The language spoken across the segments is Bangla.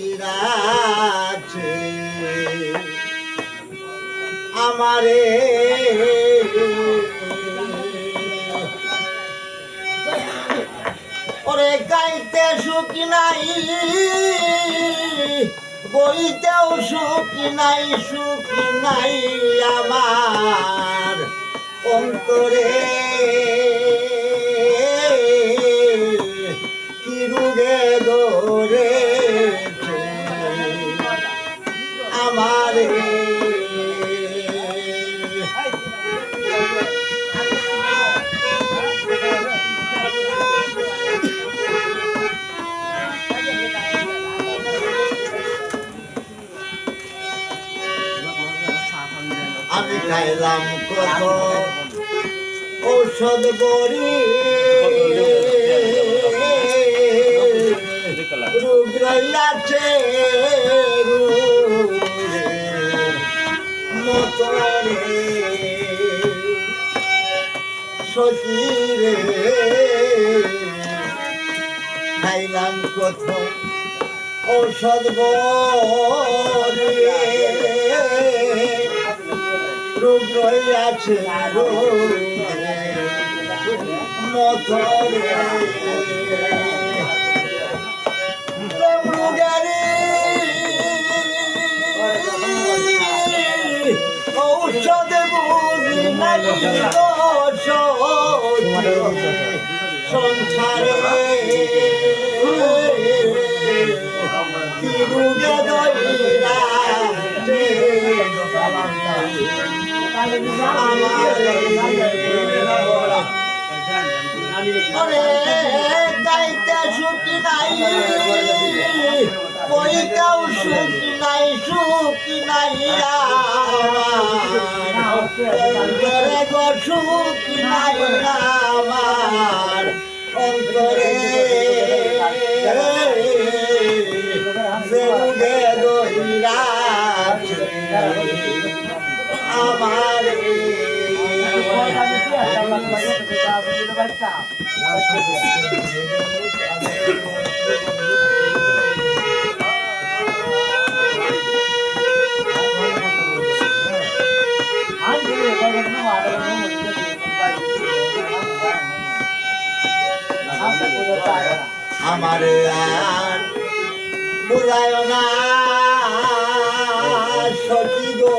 দইরাছে আমারে ওরে গাইতে সুখী নাই বইতেও সুখী নাই সুখী নাই আমার অন্তরে। আমি খাইলাম কত ঔষধ বড়ি রোগ রইয়াছে খাইলাম কত ঔষধ বড়ি রোগ রইয়াছে মতরে রোগারি ঔষধ বুঝি সংসারে কি রোগে দইরা গাইতে সুখী নাই কইতেও সুখী নাই সুখী নাই আমারে আর বুঝায় না সখী গো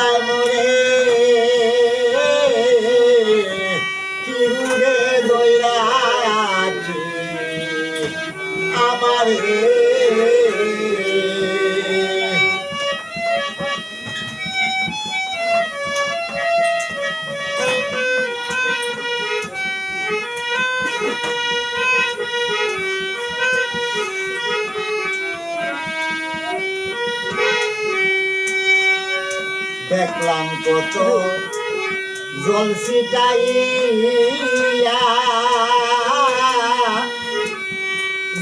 যাই মোরে কত জল ছিটাইয়া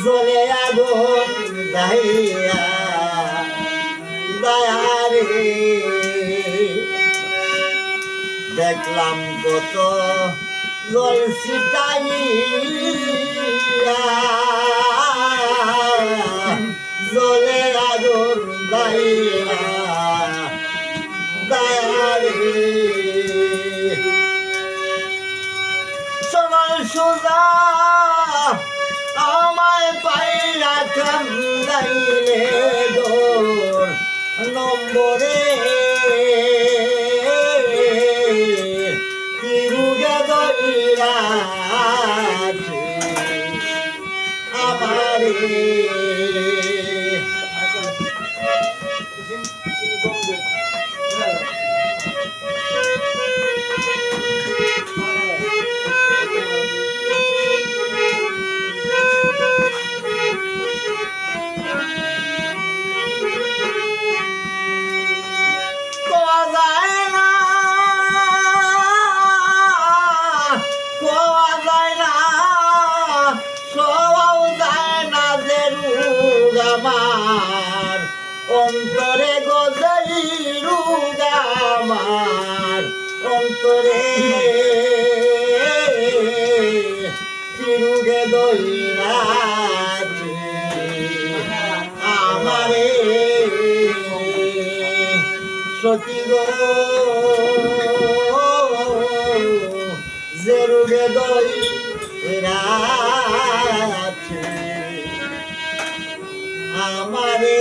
জলে আগুন দাইয়া দেখলাম কত জল ছিটাইয়া জলে আগুন দাইয়া সবাই সোজা আমায় পাইয়া কান্দাইলে গোর নম্বরে কিরুগে দইরা আমারে অন্তরে গজাই রুগ আমার। অন্তরে তিরুগে দইরাছে আমারে। সতী গো যে রোগে দই আমারে।